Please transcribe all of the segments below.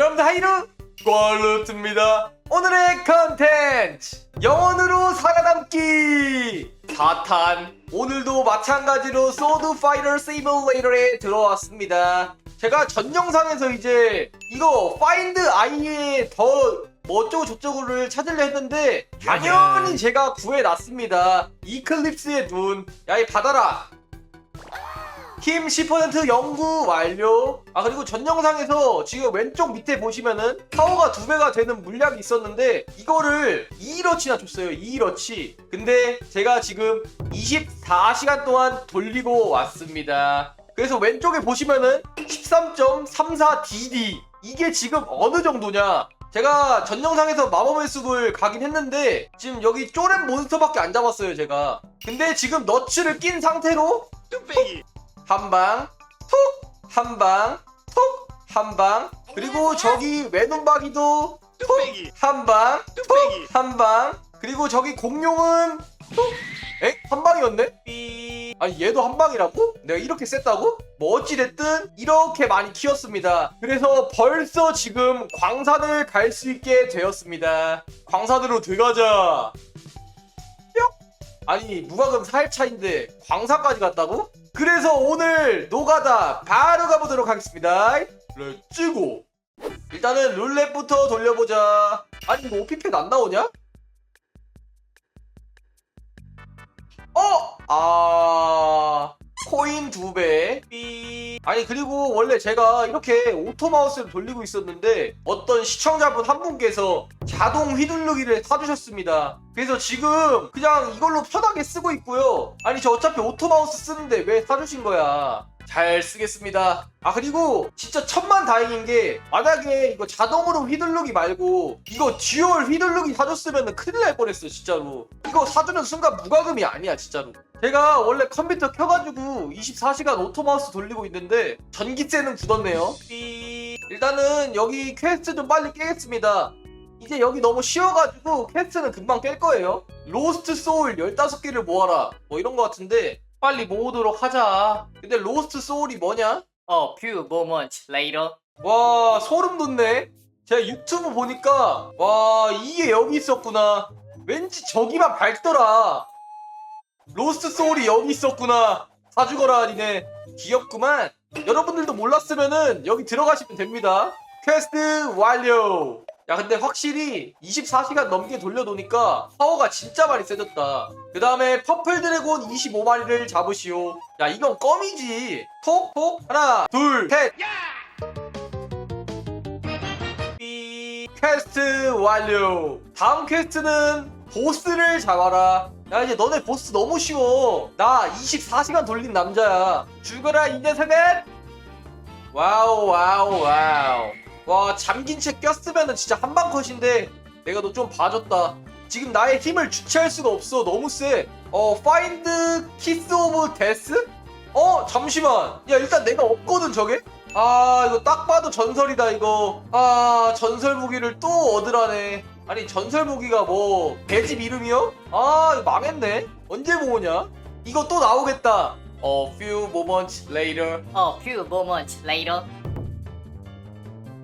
여러분들 하이루! 꼴루트입니다. 오늘의 컨텐츠! 영원으로 살아남기! 4탄. 오늘도 마찬가지로 소드 파이터 시뮬레이터에 들어왔습니다. 제가 전 영상에서 이제 이거 파인드 아이의 더 뭐 어쩌고 저쩌고를 찾으려 했는데 당연히 제가 구해놨습니다. 이클립스의 눈 야 이 받아라 힘 10% 연구 완료. 아 그리고 전 영상에서 지금 왼쪽 밑에 보시면은 파워가 두 배가 되는 물약이 있었는데 이거를 2러치나 줬어요. 2러치. 근데 제가 지금 24시간 동안 돌리고 왔습니다. 그래서 왼쪽에 보시면은 13.34DD 이게 지금 어느 정도냐? 제가 전 영상에서 마법의 숲을 가긴 했는데 지금 여기 쪼렌 몬스터밖에 안 잡았어요 제가 근데 지금 너츠를 낀 상태로 뚝배기 한방 톡 한방 톡 한방. 그리고 저기 외눈박이도 뚝배기. 한방 뚝배기. 한방. 그리고 저기 공룡은 톡 에? 한 방이었네? 삐 아니 얘도 한 방이라고? 내가 이렇게 셌다고? 뭐 어찌됐든 이렇게 많이 키웠습니다. 그래서 벌써 지금 광산을 갈 수 있게 되었습니다. 광산으로 들어가자. 뿅! 아니 무과금 4일차인데 광산까지 갔다고? 그래서 오늘 노가다 바로 가보도록 하겠습니다 렛츠고 일단은 룰렛부터 돌려보자 아니 이거 오피팩 안 나오냐? 어! 아... 코인 두 배. 삐. 아니 그리고 원래 제가 이렇게 오토 마우스를 돌리고 있었는데 어떤 시청자분 한 분께서 자동 휘두르기를 사주셨습니다. 그래서 지금 그냥 이걸로 편하게 쓰고 있고요. 아니 저 어차피 오토 마우스 쓰는데 왜 사주신 거야? 잘 쓰겠습니다. 아 그리고 진짜 천만 다행인 게 만약에 이거 자동으로 휘두르기 말고 이거 듀얼 휘두르기 사줬으면 큰일 날 뻔했어 진짜로. 이거 사주는 순간 무과금이 아니야 진짜로. 제가 원래 컴퓨터 켜가지고 24시간 오토마우스 돌리고 있는데 전기세는 굳었네요. 삐. 일단은 여기 퀘스트 좀 빨리 깨겠습니다. 이제 여기 너무 쉬워가지고 퀘스트는 금방 깰 거예요. 로스트 소울 15개를 모아라. 뭐 이런 거 같은데 빨리 모으도록 하자. 근데 로스트 소울이 뭐냐? A few moments later. 와 소름 돋네. 제가 유튜브 보니까 와 이게 여기 있었구나. 왠지 저기만 밝더라. 로스트 소울이 여기 있었구나. 사주거라 니네. 귀엽구만. 여러분들도 몰랐으면은 여기 들어가시면 됩니다. 퀘스트 완료. 야 근데 확실히 24시간 넘게 돌려놓으니까 파워가 진짜 많이 세졌다. 그 다음에 퍼플 드래곤 25마리를 잡으시오. 야 이건 껌이지. 톡톡 하나 둘 셋. 삐 퀘스트 완료. 다음 퀘스트는 보스를 잡아라. 야 이제 너네 보스 너무 쉬워. 나 24시간 돌린 남자야. 죽어라 이 녀석은. 와우 와우 와우. 와 잠긴 채 꼈으면은 진짜 한방 컷인데 내가 너 좀 봐줬다. 지금 나의 힘을 주체할 수가 없어. 너무 세. 어 파인드 키스 오브 데스? 어 잠시만. 야 일단 내가 없거든 저게. 아 이거 딱 봐도 전설이다 이거. 아 전설 무기를 또 얻으라네. 아니 전설 무기가 뭐 배집 이름이요? 아 이거 망했네. 언제 모으냐? 이거 또 나오겠다. A few moments later. A few moments later.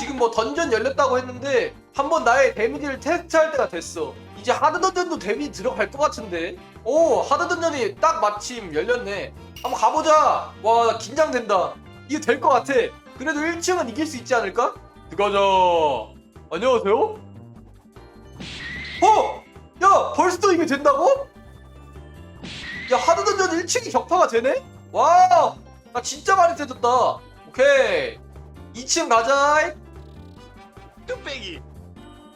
지금 뭐 던전 열렸다고 했는데 한번 나의 데미지를 테스트할 때가 됐어. 이제 하드 던전도 데미지 들어갈 것 같은데. 오 하드 던전이 딱 마침 열렸네. 한번 가보자. 와나 긴장된다. 이거 될 것 같아. 그래도 1층은 이길 수 있지 않을까? 들어가자. 안녕하세요. 어? 야 벌써 이게 된다고? 야 하드 던전 1층이 격파가 되네? 와! 나 진짜 많이 세졌다. 오케이. 2층 가자. 뚝배기.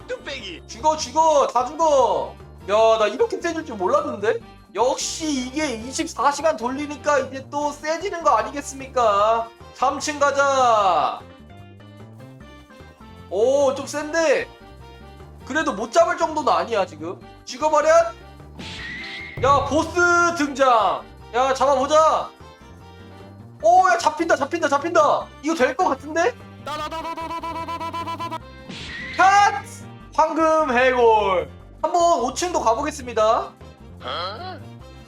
뚝배기. 죽어 죽어. 다 죽어. 야 나 이렇게 세질 줄 몰랐는데? 역시 이게 24시간 돌리니까 이제 또 세지는 거 아니겠습니까? 3층 가자. 오 좀 센데? 그래도 못 잡을 정도는 아니야 지금. 죽어버려? 야 보스 등장. 야 잡아보자. 오야 잡힌다 잡힌다 잡힌다. 이거 될 것 같은데 컷! 황금 해골 한번 5층도 가보겠습니다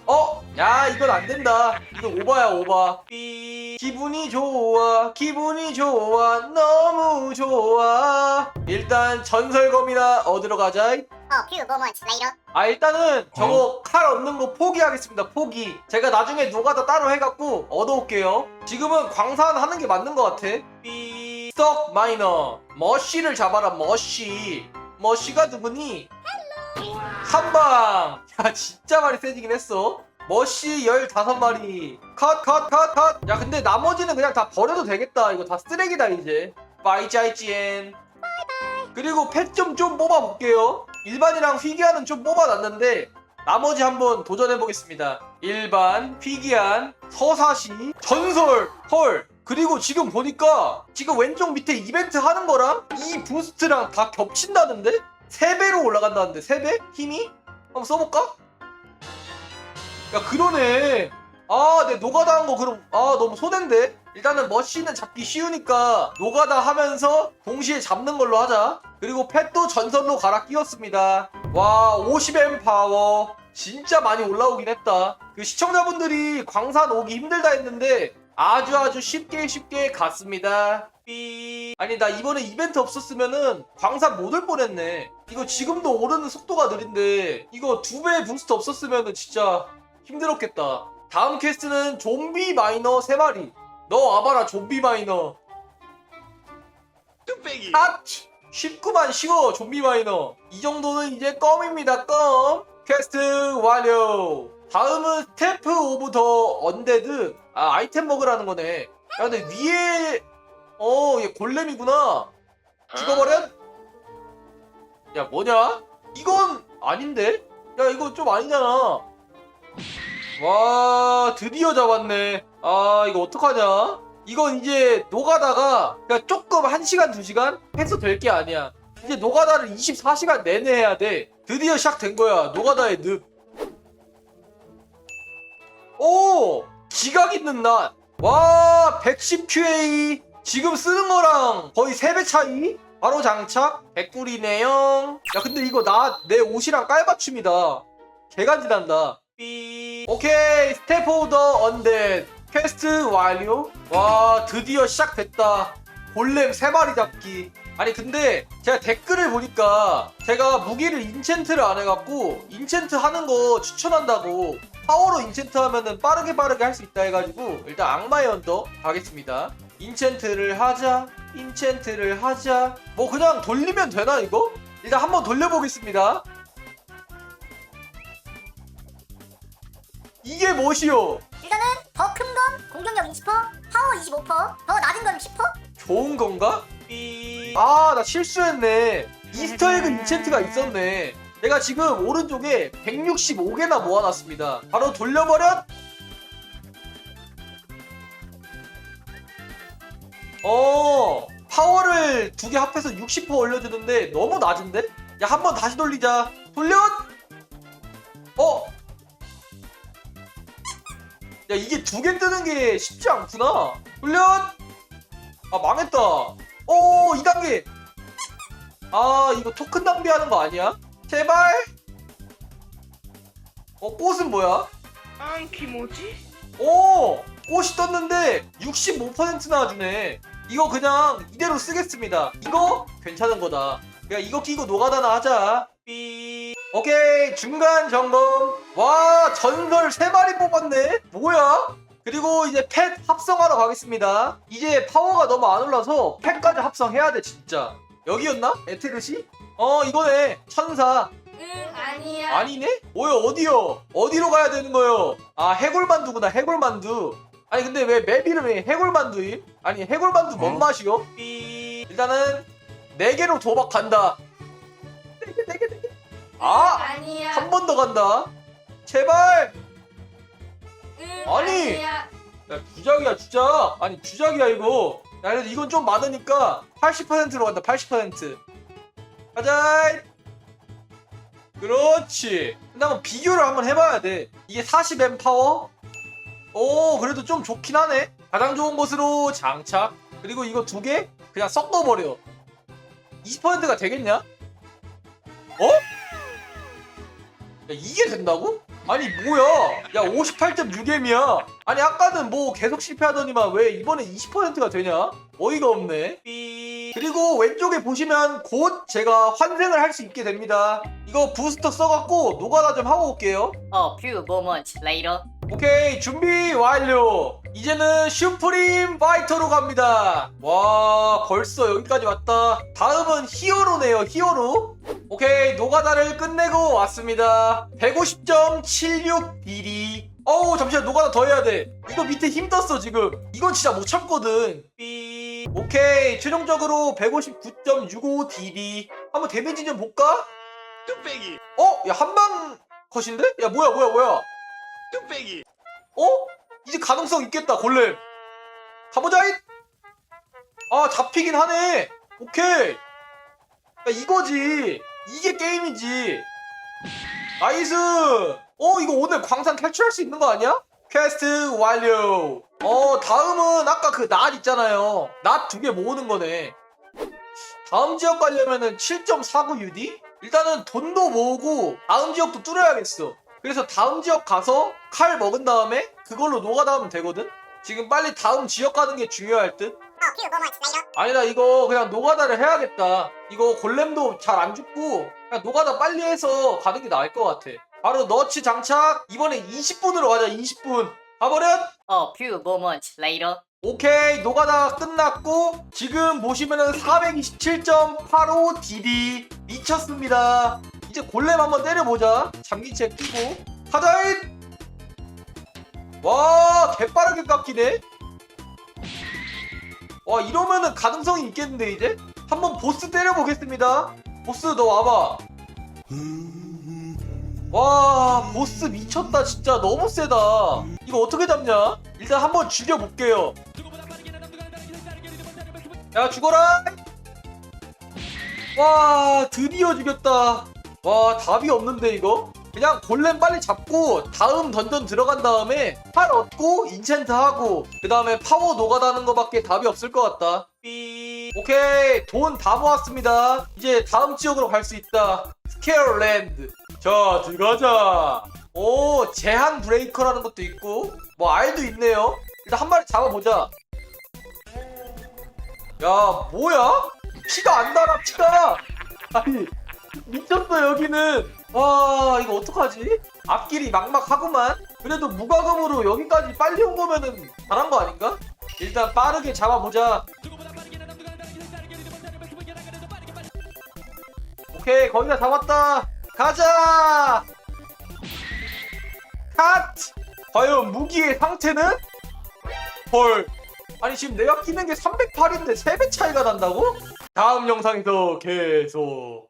어? 야 이건 안 된다. 이거 오바야 오바. 삐. 기분이 좋아. 기분이 좋아. 너무 좋아. 일단 전설검이나 얻으러 가자. A few moments later. 아 일단은 저거 칼 얻는 거 포기하겠습니다. 포기. 제가 나중에 노가다 따로 해갖고 얻어올게요. 지금은 광산 하는 게 맞는 것 같아. 삐. 스톡 마이너. 머쉬를 잡아라 머쉬. 머쉬가 누구니? 한방! 야, 진짜 많이 세지긴 했어. 머쉬 15마리. 컷, 컷, 컷, 컷. 야, 근데 나머지는 그냥 다 버려도 되겠다. 이거 다 쓰레기다, 이제. 바이자이지엔. 그리고 펫 좀 좀 뽑아볼게요. 일반이랑 휘기안은 좀 뽑아놨는데, 나머지 한번 도전해보겠습니다. 일반, 휘기안, 서사시, 전설, 헐. 그리고 지금 보니까 지금 왼쪽 밑에 이벤트 하는 거랑 이 부스트랑 다 겹친다는데? 3배로 올라간다는데 3배? 힘이? 한번 써볼까? 야 그러네 아내 노가다 한 거 그럼 아 너무 손해인데 일단은 머신은 잡기 쉬우니까 노가다 하면서 동시에 잡는 걸로 하자 그리고 펫도 전설로 갈아 끼웠습니다 와 50M 파워 진짜 많이 올라오긴 했다 그 시청자분들이 광산 오기 힘들다 했는데 아주 아주 쉽게 쉽게 갔습니다. 삐. 아니 나 이번에 이벤트 없었으면은 광산 못 올 뻔했네. 이거 지금도 오르는 속도가 느린데 이거 두 배 부스트 없었으면은 진짜 힘들었겠다. 다음 퀘스트는 좀비 마이너 3마리. 너 와봐라 좀비 마이너. 뚝배기. 아 쉽구만 쉬워 좀비 마이너. 이 정도는 이제 껌입니다 껌. 퀘스트 완료 다음은 스태프 오브 더 언데드. 아 아이템 먹으라는 거네. 야 근데 위에 어 얘 골렘이구나. 죽어버려? 야 뭐냐? 이건 아닌데? 야 이거 좀 아니잖아. 와 드디어 잡았네. 아 이거 어떡하냐? 이건 이제 노가다가 그냥 조금 1시간 2시간? 해서 될 게 아니야. 이제 노가다를 24시간 내내 해야 돼. 드디어 시작된 거야. 노가다의 늪 오! 지각 있는 날. 와, 110QA. 지금 쓰는 거랑 거의 3배 차이? 바로 장착. 100불이네요. 야, 근데 이거 나, 내 옷이랑 깔맞춤이다. 개간지 난다. 삐. 오케이. 스텝 오더 언데. 퀘스트 완료. 와, 드디어 시작됐다. 골렘 3마리 잡기. 아니 근데 제가 댓글을 보니까 제가 무기를 인챈트를 안 해갖고 인챈트 하는 거 추천한다고 파워로 인챈트 하면은 빠르게 빠르게 할 수 있다 해가지고 일단 악마의 언더 가겠습니다 인챈트를 하자 인챈트를 하자 뭐 그냥 돌리면 되나 이거? 일단 한번 돌려보겠습니다 이게 무엇이요? 일단은 더 큰 건 공격력 20%, 파워 25%, 더 낮은 건 10%. 좋은 건가? 아, 나 실수했네. 이스터에그 인챈트가 있었네. 내가 지금 오른쪽에 165개나 모아놨습니다. 바로 돌려버려? 어, 파워를 두 개 합해서 60% 올려주는데 너무 낮은데? 야, 한번 다시 돌리자. 돌려! 어? 야, 이게 두 개 뜨는 게 쉽지 않구나. 돌려! 아 망했다 오 2단계 아 이거 토큰 낭비하는 거 아니야? 제발 어 꽃은 뭐야? 안키 뭐지? 오 꽃이 떴는데 65%나 주네 이거 그냥 이대로 쓰겠습니다 이거 괜찮은 거다 야 이거 끼고 노가다나 하자 삐 오케이 중간 점검 와 전설 3마리 뽑았네 뭐야 그리고 이제 펫 합성하러 가겠습니다. 이제 파워가 너무 안 올라서 펫까지 합성해야 돼 진짜. 여기였나? 에테르시? 어 이거네 천사 응 아니야 아니네? 뭐요 어디요? 어디로 가야 되는 거요? 아 해골만두구나 해골만두. 아니 근데 왜 맵 이름이 해골만두임? 아니 해골만두 뭔 맛이요? 삐 일단은 네 개로 도박 간다. 네개네개네 개. 아! 아니야 한번더 간다. 제발! 응 아니! 야 주작이야 주작 아니 주작이야 이거 야 그래도 이건 좀 많으니까 80%로 간다 80% 가자 그렇지. 근데 한번 비교를 한번 해봐야 돼. 이게 40M 파워? 오 그래도 좀 좋긴 하네. 가장 좋은 곳으로 장착. 그리고 이거 두 개? 그냥 섞어버려. 20%가 되겠냐? 어? 야 이게 된다고? 아니 뭐야? 야 58.6M이야. 아니 아까는 뭐 계속 실패하더니만 왜 이번에 20%가 되냐? 어이가 없네. 삐. 그리고 왼쪽에 보시면 곧 제가 환생을 할 수 있게 됩니다. 이거 부스터 써갖고 노가다 좀 하고 올게요. A few moments later. 오케이 준비 완료 이제는 슈프림 파이터로 갑니다. 와 벌써 여기까지 왔다. 다음은 히어로네요 히어로. 오케이 노가다를 끝내고 왔습니다. 150.76 비리 어우 잠시만 노가다 더 해야 돼. 이거 밑에 힘 떴어 지금. 이건 진짜 못 참거든. 삐. 오케이 최종적으로 159.65 딜이. 한번 데미지 좀 볼까? 뚝배기. 어? 야 한방 컷인데? 야 뭐야 뭐야 뭐야? 뚝배기. 어? 이제 가능성 있겠다 골렘. 가보자 잇! 아 잡히긴 하네. 오케이. 야 이거지. 이게 게임이지. 나이스! 어 이거 오늘 광산 탈출할 수 있는 거 아니야? 퀘스트 완료. 어 다음은 아까 그 낫 있잖아요. 낫 두 개 모으는 거네. 다음 지역 가려면은 7.49 UD? 일단은 돈도 모으고 다음 지역도 뚫어야겠어 그래서 다음 지역 가서 칼 먹은 다음에 그걸로 노가다 하면 되거든? 지금 빨리 다음 지역 가는 게 중요할 듯? A few moments later. 아니다 이거 그냥 노가다를 해야겠다 이거 골렘도 잘 안 죽고 그냥 노가다 빨리 해서 가는 게 나을 것 같아 바로 너치 장착 이번에 20분으로 가자 20분 가버렸 A few moments later. 오케이 노가다 끝났고 지금 보시면은 427.85 DD 미쳤습니다 이제 골렘 한번 때려보자. 잠기채 끼고. 가자잇 와 개빠르게 깎이네. 와 이러면은 가능성이 있겠는데 이제? 한번 보스 때려보겠습니다. 보스 너 와봐. 와 보스 미쳤다 진짜. 너무 세다. 이거 어떻게 잡냐? 일단 한번 죽여볼게요. 야 죽어라! 와 드디어 죽였다 와 답이 없는데 이거? 그냥 골렘 빨리 잡고 다음 던전 들어간 다음에 팔 얻고 인챈트 하고 그 다음에 파워 노가다는 거밖에 답이 없을 것 같다. 삐 오케이 돈 다 모았습니다. 이제 다음 지역으로 갈 수 있다. 스케어랜드. 자 들어가자. 오 제한 브레이커라는 것도 있고 뭐 알도 있네요. 일단 한 마리 잡아보자. 야 뭐야? 피가 안 달아 피가! 아니 미쳤어 여기는. 와 이거 어떡하지? 앞길이 막막하구만. 그래도 무과금으로 여기까지 빨리 온 거면은 잘한 거 아닌가? 일단 빠르게 잡아보자. 오케이 거의 다 잡았다. 가자! 컷 과연 무기의 상태는? 헐. 아니 지금 내가 끼는 게 308인데 3배 차이가 난다고? 다음 영상에서 계속